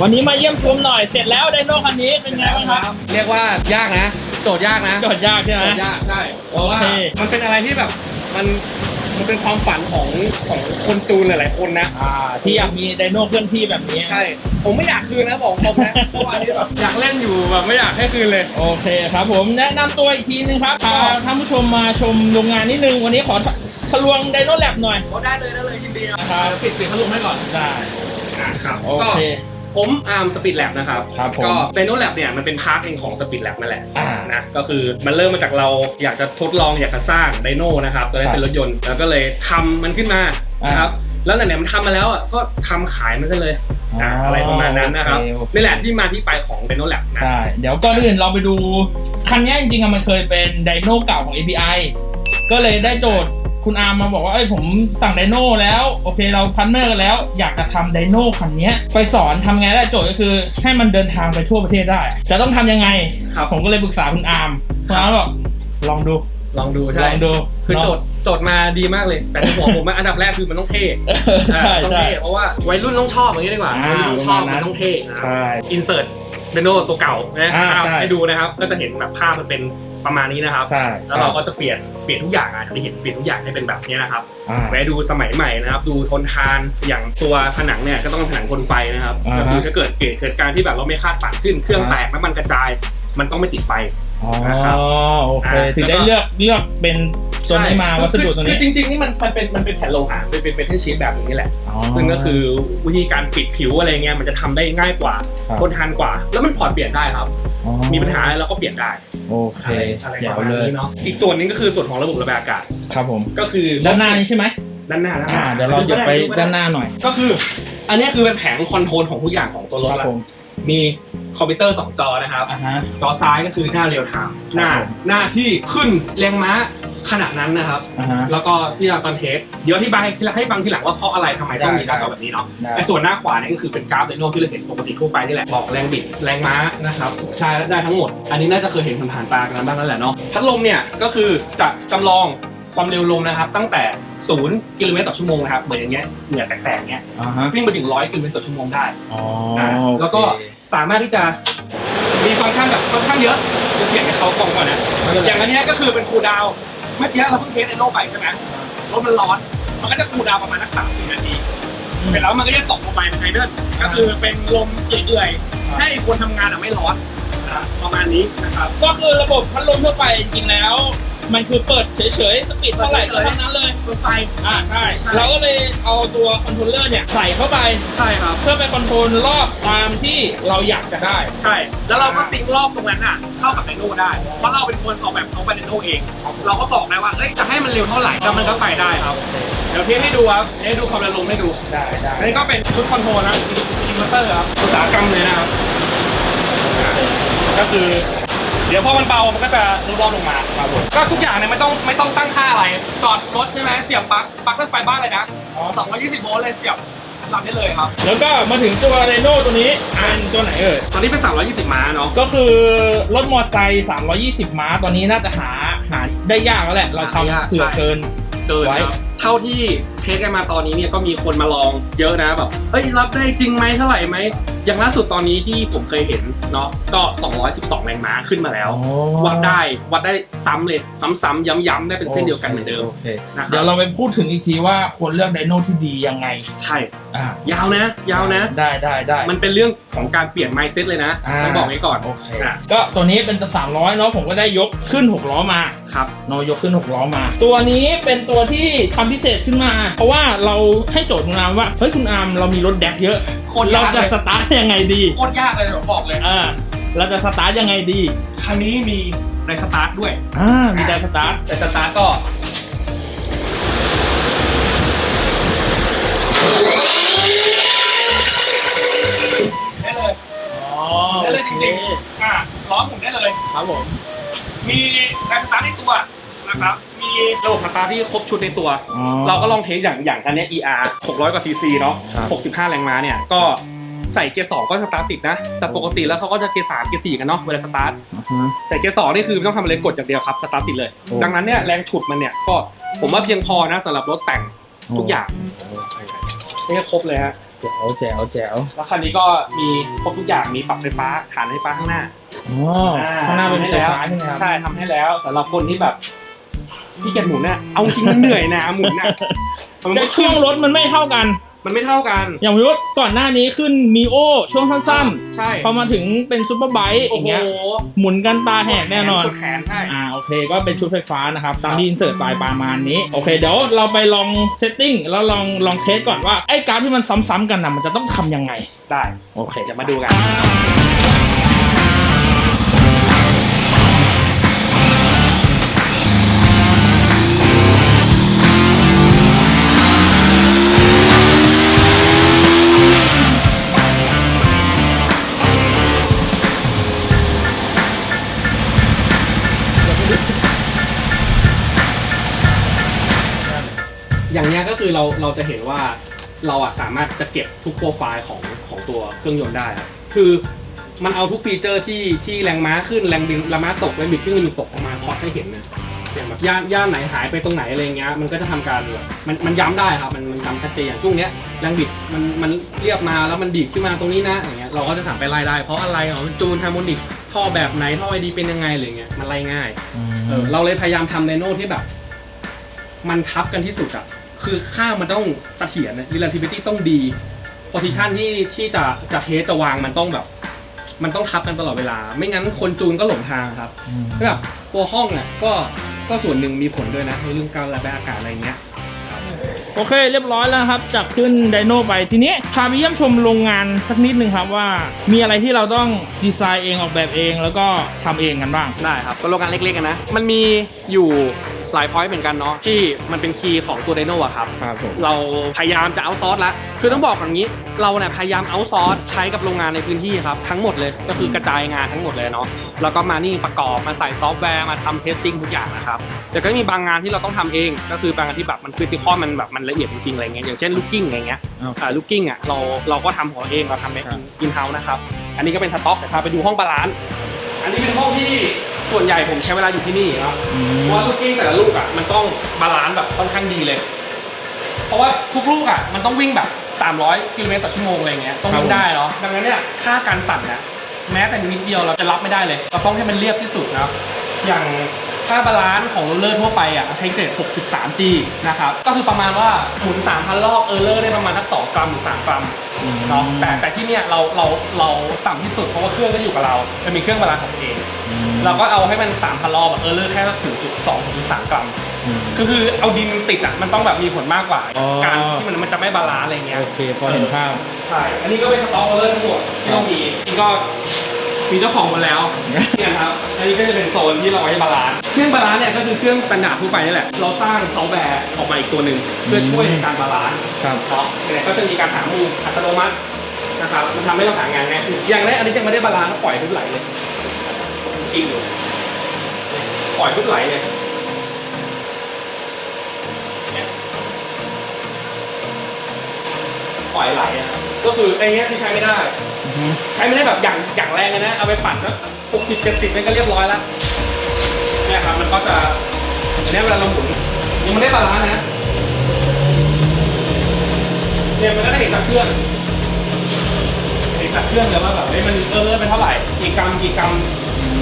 วันนี้มาเยี่ยมชมหน่อย เสร็จแล้วไดโน่คันนี้เป็นไงบ้างครับ เรียกว่ายากนะ โจทย์ยากนะจอดยากใช่ไหมโจทย์ยากใช่เพราะว่าโอเค มันเป็นอะไรที่แบบ มันมันเป็นความฝันของของคนจูนหลายๆคนนะ อ่า ที่อยากมีไดโน่เคลื่อนที่แบบนี้ใช่ ผมไม่อยากคืนนะบอกตรงนะเพราะว่านี่แบบอยากเล่นอยู่แบบไม่อยากให้คืนเลย โอเคครับผมแนะนำตัวอีกทีนึงครับพาท่านผู้ชมมาชมโรงงานนิดนึง วันนี้ขอทะลวงไดโน่แลบหน่อยโอ้ได้เลยได้เลยยินดีครับปิดปิดพัดลมให้ก่อน ได้ อะครับโอก็เค ผมอาร์มสปีดแลบนะครับครับผมก็เ e โนแลบเนี่ยมันเป็นพาร์ทหนึ่งของสปีดแลบนั่นแหละอ่านะก็คือมันเริ่มมาจากเราอยากจะทดลองอยากจะสร้างไดโนนะครับตัวนี้ครับเป็นรถยนต์แล้วก็เลยทำมันขึ้นมาอ่านะครับแล้วไหนๆมันทำมาแล้วอะก็ทำขายมันก็เลยอ๋ออ่าอะไรประมาณนั้นนะครับโอเคโอเคนี่แหละที่มาที่ไปของเ e โนแลบนะใช่เดี๋ยวก่อนอื่นเราไปดู คันนี้จริงๆอะมันเคยเป็นไดโน่เก่าของ API ก็เลยได้โจทย์ คุณอาร์มมาบอกว่าเอ้ยผมสั่งไดโน่แล้วโอเคเราพันเนอร์กันแล้ว อยากจะทำไดโน่คันเนี้ยไปสอนทำไงได้โจทย์ก็คือ ให้มันเดินทางไปทั่วประเทศได้ จะต้องทำยังไงครับผมก็เลยปรึกษาคุณอาร์มคุณอาร์มบอกลองดูลองดูลใช่องดูคือโจเนาะทย์โจทย์มาดีมากเลย แต่ในหัวผมอะอันดับแรกคือมันต้องเท่ใช่อ่าต้องใช่เท่เพราะว่าวัยรุ่นต้องชอบอย่างนี้ดีกว่าอ่าวัยรุ่นต้องชอบประมาณนั้มันนต้องเท่นะครับใช่อินเสิร์ตเบโนตัวเก่านะอ่าเอาใช่ให้ดูนะครับก็จะเห็นแบบภาพมันเป็น ประมาณนี้นะครับ ใช่แล้วเราก็จะเปลี่ยนเปลี่ยนทุกอย่างอะจะเห็นเปลี่ยนทุกอย่างให้เป็นแบบนี้นะครับอ่า แวะดูสมัยใหม่นะครับ ดูทนทานอย่างตัวผนังเนี่ยก็ต้องเป็นผนังทนไฟนะครับอ่าฮะก็คือถ้าเกิดเกิดเหตุการณ์ที่แบบเราไม่คาดฝันขึ้นเครื่องอ่าแตกน้ำมันกระจาย มันต้องไม่ติดไฟ อ๋อนะครับโอเค อ่า ถึงได้เลือกเลือกเป็นตัวนี้มาใช่วัสดุตัวคืนี้อจริงๆนี่มันมันเป็นมันเป็นแผ่นโลหะเป็นเป็นเป็นเทนชีตแบบนี้แหละ อ๋อ ซึ่งก็คือวิธีการปิดผิวอะไรเงี้ยมันจะทำได้ง่ายกว่าครับ ทนทานกว่า แล้วมันพอร์ตเปลี่ยนได้ครับ อ๋อมีปัญหาอะไรเราก็เปลี่ยนได้โอเคอะไรเดี๋ปยวระมาณเลยนี้เนาะอีกส่วนหนึงก็คือส่วนของระบบระบายอากาศครับผม ก็คือด้านหน้านี้ใช่ไหมด้านหน้าด้านหอ่าน้าเดี๋ยวเราหยุดไปด้านหน้าหน่อยก็คือ อันนี้คือเป็นแผงคอนโทรลของทุกอย่างของตัวรถครับละผม มีคอมพิวเตอร์ 2 จอนะครับ อ่าฮะ จอซ้ายก็คือหน้าเรียลไทม์หน้าครับผมหน้าที่ขึ้นแรงม้าขนาดนั้นนะครับ อ่าฮะ แล้วก็ที่เราตอนเทสเดี๋ยวอธิบายให้ทีหลังให้ฟังทีหลังว่าเพราะอะไรทำไมต้องมีหน้าจอแบบนี้เนาะได้ไอ้ส่วนหน้าขวาเนี่ยก็คือเป็นกราฟไดโนที่เราเห็นปกติทั่วไปนี่แหละบอกแรงบิดแรงม้านะครับใช่ได้ทั้งหมด อันนี้น่าจะเคยเห็นผ่านๆตากันบ้างแล้วแหละเนาะพัดลมเนี่ยก็คือจะจำลอง ความเร็วลมนะครับ ตั้งแต่ศูนย์กิโลเมตรต่อชั่วโมงนะครับเหมือนอย่างเงี้ยเหงื่อแตกๆเงี้ยอ่าฮะวิ่งไปถึงร้อยกิโลเมตรต่อชั่วโมงได้อ๋ออ่าโอเคแล้วก็สามารถที่จะมีฟังก์ชันแบบค่อนข้างเยอะจะเสียงให้เขากองก่อนนะ อย่างอันเนี้ยก็คือเป็นคูลดาวน์เมื่อกี้เราเพิ่งเทสในโลกไปใช่ไหมรถมันร้อน มันก็จะคูลดาวน์ประมาณนักสามสิบนาทีเสร็จแล้วมันก็จะตกลงไปในไฮเดรนก็คือเป็นลมเอื่อยๆให้คนทำงานอะไม่ร้อนนะครับประมาณนี้นะครับ ก็คือระบบพัดลมทั่วไปจริงๆแล้ว มันคือเปิดเฉยๆ สปีดเท่าไหร่ก็เท่านั้นเลยรถไฟอ่าใช่ใช่เราก็เลยเอาตัวคอนโทรลเลอร์เนี่ยใส่เข้าไป ใช่ครับ เพื่อไปคอนโทรลรอบตามที่เราอยากจะได้ ใช่ แล้วเราก็ซิงค์รอบตรงนั้นอะ เข้ากับไดโน่ได้ เพราะเราเป็นคนออกแบบเอาไปไดโน่เอง เราก็บอกได้ว่า เอ้ย จะให้มันเร็วเท่าไหร่แล้วมันก็ไปได้ครับ เดี๋ยวเทสให้ดูครับเทสให้ดูความเร็วลมให้ดู ได้ได้อันนี้ก็เป็นชุดคอนโทรลนะอินเวอร์เตอร์ครับ อุตสาหกรรมเลยนะครับ ก็คือ เดี๋ยวพอมันเบามันก็จะลดรอบลงมาครับผมก็ทุกอย่างเนี่ยไม่ต้องไม่ต้องตั้งค่าอะไร จอดรถใช่ไหมเสียบปลั๊กปลั๊กรถไฟบ้านเลยนะอ๋อ220โวลต์เลยเสียบรับได้เลยครับ แล้วก็มาถึงตัวเรโน่ตัวนี้เป็นตัวไหนเอ่ยตอนนี้เป็น 320 ม้าเนาะก็คือรถมอเตอร์ไซค์320 ม้าตอนนี้น่าจะหาหาได้ยากแล้วแหละ เราหายากทำเผื่อใช่เกินเกินไว้ครับเท่าที่เทสกันมาตอนนี้เนี่ยก็มีคนมาลองเยอะนะแบบเอ้ยรับได้จริงไหมเท่าไหร่ไหมอย่างล่าสุดตอนนี้ที่ผมเคยเห็นเนาะก็ 212 แรงม้าขึ้นมาแล้ว วัดได้วัดได้ซ้ำเลยซ้ำๆย้ำๆได้เป็นเส้นเดียวกันเหมือนเดิมโอเคนะคเดี๋ยวรับเราไปพูดถึงอีกทีว่าควรเลือกไดโน่ที่ดียังไงใช่อ่ายาวนะ ยาวนะ ได้ได้ได้มันเป็นเรื่องของการเปลี่ยน mindset เลยนะอ่าต้องบอกไว้ก่อนโอเคอะก็ตัวนี้เป็นตัว300เนาะผมก็ได้ยกขึ้น 6 ล้อมาครับเนาะยกขึ้น 6 ล้อมา ตัวนี้เป็นตัวที่ทำพิเศษขึ้นมาเพราะว่าเราให้โจทย์คุณอาร์มว่า เฮ้ยคุณอาร์มเรามีรถแดกเยอะโคตรเรายากจะเลยสตาร์ทยังไงดี โคตรยากเลยผมบอกเลย อ่า เราจะสตาร์ทยังไงดี คันนี้มีในสตาร์ทด้วย อ่า มีไดสตาร์ท แต่สตาร์ทก็ ได้เลย อ๋อได้เลยจริงๆอะล้อหมุนได้เลย ครับผม มีแรงสตาร์ทในตัว นะครับ มีระบบสตาร์ทที่ครบชุดในตัว อ๋อเราก็ลองเทสอย่างอย่างคันเนี้ย ER 600 กว่าซีซีเนาะครับ 65 แรงม้าเนี่ย ก็ใส่เกียร์2ก็สตาร์ทติดนะ แต่ปกติแล้วเขาก็จะเกียร์3เกียร์4กันเนาะเวลาสตาร์ทอ่าฮะแต่เกียร์2นี่คือไม่ต้องทำอะไรกดอย่างเดียวครับ สตาร์ทติดเลย โอ้ ดังนั้นเนี่ยแรงฉุดมันเนี่ยก็ผมว่าเพียงพอนะสำหรับรถแต่งทุกอย่างโอเคนี่ก็ครบเลยฮะ แจ๋วแจ๋วแจ๋วแล้วคันนี้ก็มีครบทุกอย่างมีปรับไฟฟ้าฐานไฟฟ้าข้างหน้าอ๋อข้างหน้าเป็นไฟฟ้าใช่ไหมครับ ใช่ทำให้แล้วสำหรับคนที่แบบ ที่เกียจหมุนเนี่ยเอาจริงมันเหนื่อยนะหมุนน่ะมันแต่ไม่ช่วงรถมันไม่เท่ากัน มันไม่เท่ากันอย่างวิวก่อนหน้านี้ขึ้นมีโอช่วงสั้นใช่ๆพอมาถึงเป็นซูเปอร์ไบค์อโอ้ย่างโหเงี้ยหมุนกันตาแหกแน่นอนกดแขนใช่ อ่าโอเคก็เป็นชุดไฟฟ้านะครับ ตามที่อินเสิร์ตไปประมาณนี้ โอเค เดี๋ยวเราไปลองเซตติ้งแล้วลองลองเทสก่อนว่า ไอ้กราฟที่มันซ้ำๆกันนะมันจะต้องทำยังไง ได้ โอเค เดี๋ยวมาดูกันอย่ เนี้ยก็คือเราเราจะเห็นว่าเราอะสามารถจะเก็บทุกโปรไฟล์ของของตัวเครื่องยนต์ได้ครับคือมันเอาทุกฟีเจอร์ที่ที่แรงม้าขึ้นแรงดึงแรงม้าตกแรงบิดขึ้นแรงบิดตกออกมาพอดให้เห็นนะอย่างแบบย่านย่านไหนหายไปตรงไหนอะไรเงี้ยมันก็จะทำการแบบมันมันย้ำได้ครับมันมันจำชัดเจนอย่างช่วงเนี้ยแรงบิดมันมันเรียบมาแล้วมันดีดขึ้นมาตรงนี้นะอย่างเงี้ยเราก็จะสามารถไปไล่ได้ เพราะอะไรอ๋อมันจูนฮาร์โมนิกท่อแบบไหนท่อไอดีเป็นยังไงอะไรเงี้ยมันไล่ง่ายเออเราเลยพยายามทำไดโน่ที่แบบ มันทับกันที่สุดอะ คือค่ามันต้องเสถียรนะ relativity ต้องดี position ที่ที่จะจะเทสจะวางมันต้องแบบ มันต้องทับกันตลอดเวลา ไม่งั้นคนจูนก็หลงทางครับก็แบบตัวห้องอะก็ก็ส่วนหนึ่งมีผลด้วยนะในเรื่องการระบายอากาศอะไรเงี้ยโอเคเรียบร้อยแล้วครับจากขึ้นไดโนไปทีนี้พาไปเยี่ยมชมโรงงานสักนิดนึงครับว่า มีอะไรที่เราต้องดีไซน์เองออกแบบเองแล้วก็ทำเองกันบ้างได้ครับก็โรงงานเล็กๆกันนะ มันมีอยู่ หลายพอยต์เหมือนกันเนาะที่มันเป็นคีย์ของตัวไดโน่อะครับ ครับผม เราพยายามจะเอาซอร์สละคือต้องบอกอย่างนี้ เราเนี่ยพยายามเอาซอร์สใช้กับโรงงานในพื้นที่ครับ ทั้งหมดเลย ก็คือกระจายงานทั้งหมดเลยเนาะ แล้วก็มานี่ประกอบ มาใส่ซอฟต์แวร์ มาทำเทสติ้งทุกอย่างนะครับ แต่ก็มีบางงานที่เราต้องทำเอง ก็คือบางงานที่แบบมันคือที่ข้อมันแบบมันละเอียดจริงๆอะไรเงี้ย อย่างเช่นลูกกิ้งอะไรเงี้ย ครับ อ่าลูกกิ้งอะเราเราก็ทำของเราเองเราทำเป็นครับอินเฮ้าส์นะครับ อันนี้ก็เป็นสต็อกแต่พาไปดูห้องบาลานซ์ อันนี้เป็นห้องที่ ส่วนใหญ่ผมใช้เวลาอยู่ที่นี่ครับเพราะว่าลูกกิ้งแต่ละลูกอะมันต้องบาลานซ์แบบค่อนข้างดีเลย เพราะว่าทุกลูกอะมันต้องวิ่งแบบ 300กิโลเมตรต่อชั่วโมงอะไรเงี้ยต้องวิ่งได้เนาะดังนั้นเนี่ยค่าการสั่นนะแม้แต่นิดเดียวเราจะรับไม่ได้เลย เราต้องให้มันเรียบที่สุดนะครับอย่าง ค่าบาลานซ์ของโรลเลอร์ทั่วไปอะใช้เกรด 6.3G นะครับก็คือประมาณว่าหมุน 3,000 รอบเออร์เลอร์ได้ประมาณสัก2กรัมหรือ3กรัมเนาะแต่แต่ที่เนี่ยเราเราเราต่ำที่สุดเพราะว่าเครื่องก็อยู่กับเราจะมีเครื่องบาลานซ์ของตัวเอง เราก็เอาให้มัน 3,000 รอบแบบเออร์เลอร์แค่สัก0.2 0.3กรัมคือคือเอาดินติดอะมันต้องแบบมีผลมากกว่าอ๋อการที่มันมันจะไม่บาลานซ์อะไรเงี้ยโอเคพอเห็นภาพใช่อันนี้ก็เป็นสต็อกเออร์เลอร์ทั้งหมดที่ต้องมีนี่ก็ มีเจ้าของหมดแล้วเนี่ยครับอันนี้ก็จะเป็นโซนที่เราไว้บาลานซ์เครื่องบาลานซ์เนี่ยก็คือเครื่องสแตนดาร์ดทั่วไปนี่แหละเราสร้างซอฟต์แวร์ออกมาอีกตัวหนึ่งเพื่อช่วยในการบาลานซ์ครับเนาะเนี่ยก็จะมีการหามุมอัตโนมัตินะครับมันทำให้เราหางานง่ายขึ้นอย่างแรกอันนี้ยังไม่ได้บาลานซ์ก็ปล่อยทุบไหลเลยอีกอยู่ปล่อยทุบไหลเลยเนี่ยปล่อยไหลอะก็คือไอ้เนี้ยที่ใช้ไม่ได้ ใช้ไม่ได้แบบอย่างอย่างแรงเลยนะ เอาไปปั่นก็หกสิบเจ็ดสิบมันก็เรียบร้อยแล้วเนี่ยครับมันก็จะเนี่ยเวลาเราหมุนยังไม่ได้บาลานซ์นะเนี่ยมันก็ได้เห็นจากเครื่องเห็นจากเครื่องเลยว่าแบบเฮ้ยมันเออเลอร์ไปเท่าไหร่กี่กรัมกี่กรัม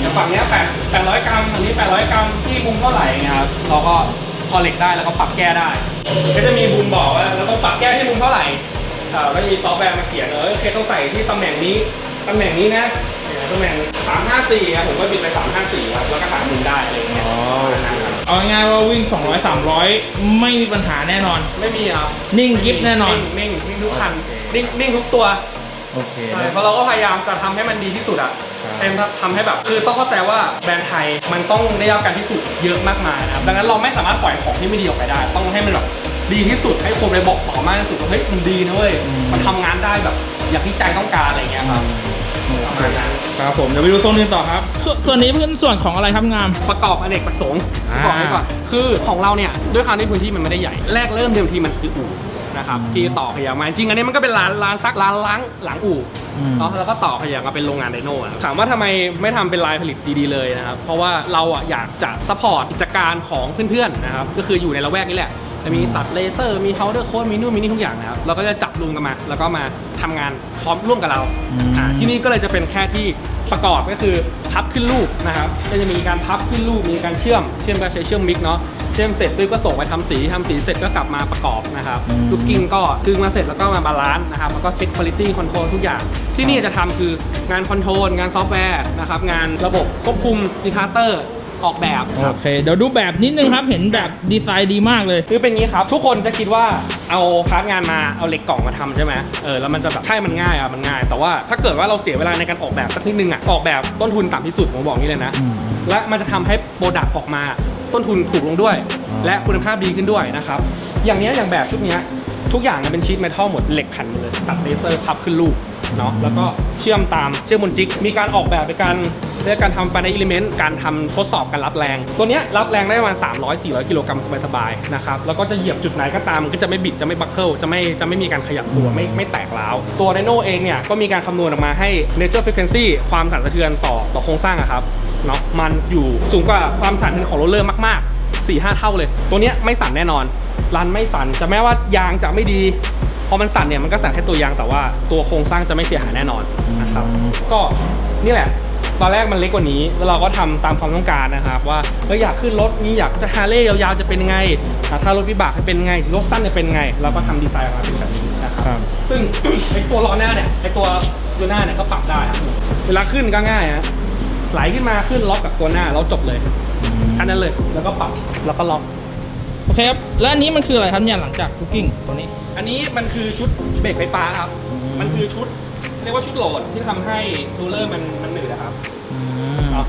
อย่างฝั่งเนี้ยแปดแปดร้อยกรัมอันนี้แปดร้อยกรัมที่มุมเท่าไหร่เนะครับเราก็คอลเลกได้แล้วก็ปรับแก้ได้ ก็จะมีบุมบอกว่าเราต้องปรับแก้ที่มุมเท่าไหร่ อ่าก็จะมีซอฟต์แวร์มาเขียนเออโอเคต้องใส่ที่ตำแหน่งนี้ตำแหน่งนี้นะเนี่ยตำแหน่งสามห้าสี่ครับผมก็บิดไปสามห้าสี่ครับแล้วก็หามุมได้อะไรอย่างเงี้ยอ๋อ ประมาณนั้นครับเอาง่ายๆว่าวิ่ง 200 300 ไม่มีปัญหาแน่นอน ไม่มีครับนิ่งกิ๊บแน่นอน นิ่งนิ่งนิ่งทุกคันนิ่งนิ่งทุกตัว โอเคใช่เพราะเราก็พยายามจะทำให้มันดีที่สุดอะครับ เต็มทำให้แบบคือต้องเข้าใจว่าแบรนด์ไทยมันต้องได้รับการพิสูจน์เยอะมากมายนะครับดังนั้นเราไม่สามารถปล่อยของที่ไม่ดีออกไปได้ ต้องให้มันแบบ ดีที่สุดให้คนไปบอกต่อมากที่สุดว่าเฮ้ยมันดีนะเว้ยมันทำงานได้แบบ อย่างที่ใจต้องการอะไรเงี้ยครับประมาณนั้นครับผมเดี๋ยวไปดูโซนอื่นต่อครับส่วนส่วนนี้เป็นส่วนของอะไรครับงาม ประกอบอเนกประสงค์อ่า บอกไว้ก่อนคือของเราเนี่ยด้วยความที่พื้นที่มันไม่ได้ใหญ่แรกเริ่มเดิมทีมันคืออู่นะครับอืมที่ต่อขยายมาจริงๆอันนี้มันก็เป็นร้านร้านซักร้านล้างหลังอู่ อืม เนาะแล้วก็ต่อขยายมาเป็นโรงงานไดโน่อะถามว่าทำไมไม่ทำเป็นลายผลิตดีๆเลยนะครับ เพราะว่าเราอะอยากจะซัพพอร์ตกิจการของเพื่อนๆนะครับ ก็คืออยู่ในละแวกนี้แหละ จะมีตัดเลเซอร์มีเคาน์เตอร์โค้ดมีนู่นมีนี่ทุกอย่างนะครับเราก็จะจับรวมกันมา แล้วก็มาทำงานพร้อมร่วมกับเราอืม อ่าที่นี่ก็เลยจะเป็นแค่ที่ประกอบก็คือพับขึ้นรูปนะครับก็จะมีการพับขึ้นรูปมีการเชื่อม เชื่อมก็ใช้เชื่อมมิกเนาะเชื่อมเสร็จปุ๊บก็ส่งไปทำสีทำสีเสร็จก็กลับมาประกอบนะครับอืมลูกกิ้งก็ดึงมาเสร็จแล้วก็มาบาลานซ์นะครับแล้วก็เช็คคุณภาพคอนโทรลทุกอย่าง ที่นี่จะทำคืองานคอนโทรลงานซอฟต์แวร์นะครับงานระบบควบคุมอินทาเตอร์ ออกแบบคโอรับเคเดี๋ยวดูแบบนิดนึงครับ เห็นแบบดีไซน์ดีมากเลย คือเป็นงี้ครับ ทุกคนจะคิดว่าเอาพาร์ทงานมาเอาเหล็กกล่องมาทำใช่ไหมเออแล้วมันจะแบบใช่มันง่ายอะมันง่าย แต่ว่าถ้าเกิดว่าเราเสียเวลาในการออกแบบสักนิดนึงอะออกแบบต้นทุนต่ำที่สุดผมบอกนี้เลยนะอืมและมันจะทำให้โปรดักต์ออกมาต้นทุนถูกลงด้วยอ๋อและคุณภาพดีขึ้นด้วยนะครับอย่างเนี้ยอย่างแบบชุดเนี้ยทุกอย่างมันเป็นชีทเมทัลหมดเหล็กแผ่นหมดเลยตัดเลเซอร์พับขึ้นรูปเนาะแล้วก็เชื่อมตามเชื่อมบนจิกมีการออกแบบในการ เรียกการทำภายในอิเลเมนต์การทำทดสอบการรับแรง ตัวนี้รับแรงได้ประมาณ 300-400 กิโลกรัมสบายๆนะครับแล้วก็จะเหยียบจุดไหนก็ตามก็จะไม่บิดจะไม่บัคเกิลจะไม่จะไม่มีการขยับตัวไม่ไม่แตกร้าวตัวไดโนเองเนี่ยก็มีการคำนวณออกมาให้ nature frequency ความสั่นสะเทือนต่อต่อโครงสร้างอะครับเนาะมันอยู่สูงกว่าความสั่นสะเทือนของโรลเลอร์มากๆ4 5เท่าเลย ตัวนี้ไม่สั่นแน่นอนรันไม่สั่นจะแม้ว่ายางจะไม่ดีพอมันสั่นเนี่ยมันก็สั่นแค่ตัวยางแต่ว่าตัวโครงสร้างจะไม่เสียหายแน่นอนนะครับก็นี่แหละ ตอนแรกมันเล็กกว่านี้ แล้วเราก็ทำตามความต้องการนะครับ ว่าเราอยากขึ้นรถนี้อยากจะฮาร์เลย์ยาวๆจะเป็นยังไงอะถ้ารถวิบากจะเป็นยังไง รถสั้นจะเป็นยังไง เราก็ทำดีไซน์ออกมาเป็นแบบนี้นะครับครับ ซึ่งไอตัวล้อหน้าเนี่ยไอตัวยูหน้าเนี่ยก็ปรับได้ครับเวลาขึ้นก็ง่ายฮะไหลขึ้นมาขึ้นล็อกกับตัวหน้าแล้วจบเลยแค่นั้นเลยแล้วก็ปรับแล้วก็ล็อกโอเคครับแล้วอันนี้มันคืออะไรครับเนี่ยหลังจากคุกกิ้งตัวนี้ อันนี้มันคือชุดเบรกไฟฟ้าครับอืมมันคือชุดเรียกว่าชุดโหลดที่ทำให้โรลเลอร์มันมันหนืดนะครับ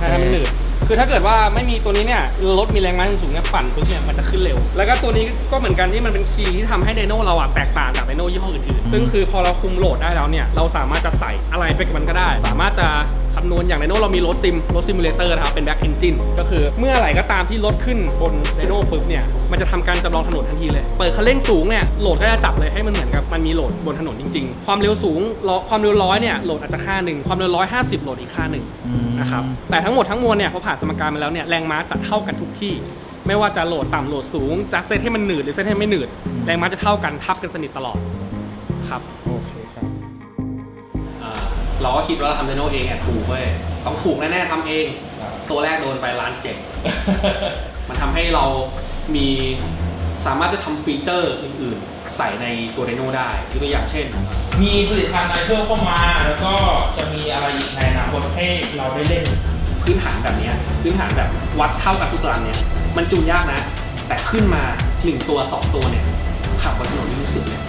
อืเอาแค่ให้มันหนืดคือถ้าเกิดว่าไม่มีตัวนี้เนี่ยรถมีแรงม้าสูงๆเนี่ยปั่นปุ๊บเนี่ยมันจะขึ้นเร็ว แล้วก็ตัวนี้ก็เหมือนกันที่มันเป็นคีย์ที่ทำให้ไดโน่เราอะแตกต่างจากไดโน่ยี่ห้ออื่นๆซึ่งคือพอเราคุมโหลดได้แล้วเนี่ยเราสามารถจะใส่อะไรไปกับมันก็ได้ สามารถจะคำนวณอย่างไดโน่เรามีรถซิมรถซิมูเลเตอร์นะครับเป็นแบ็กเอนจินก็คือเมื่อไหร่ก็ตามที่รถขึ้นบนไดโน่ปุ๊บเนี่ยมันจะทำการจำลองถนนทันทีเลยเปิดคันเร่งสูงเนี่ยโหลดก็จะจับเลยให้มันเหมือนกับมันมีโหลดบนถนนจริง ๆ ความเร็วสูงล้อความเร็วร้อยเนี่ยโหลดอาจจะค่าหนึ่งความเร็วร้อยห้าสิบโหลดอีกค่าหนึ่งอืมนะครับแต่ทั้งหมดทั้งมวลเนี่ยพอผ่านสมการมาแล้วเนี่ยแรงม้าจะเท่ากันทุกที่ไม่ว่าจะโหลดต่ำโหลดสูงจะเซตให้มันหนืดหรือเซตให้ไม่หนืดแรงม้าจะเท่ากันทับกันสนิทตลอดครับโอเคครับ เราก็คิดว่าเราทำไดโนเองอะถูกเว้ยต้องถูกแน่ๆทำเอง ตัวแรกโดนไปล้านเจ็ดมันทำให้เรามีสามารถจะทำฟีเจอร์อื่นๆ ใส่ในตัวไดโนได้ยกตัวอย่างเช่น มีผลิตภัณฑ์อะไรเพิ่มเข้ามาแล้วก็จะมีอะไรอีกในอนาคตให้เราได้เล่น พื้นฐานแบบเนี้ยพื้นฐานแบบวัดเท่ากันทุกรันเนี่ย มันจูนยากนะ แต่ขึ้นมา 1 ตัว 2 ตัวเนี่ยขับบนถนนนี่รู้สึกเลย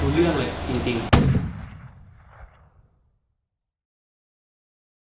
รู้เรื่องเลยจริง ๆ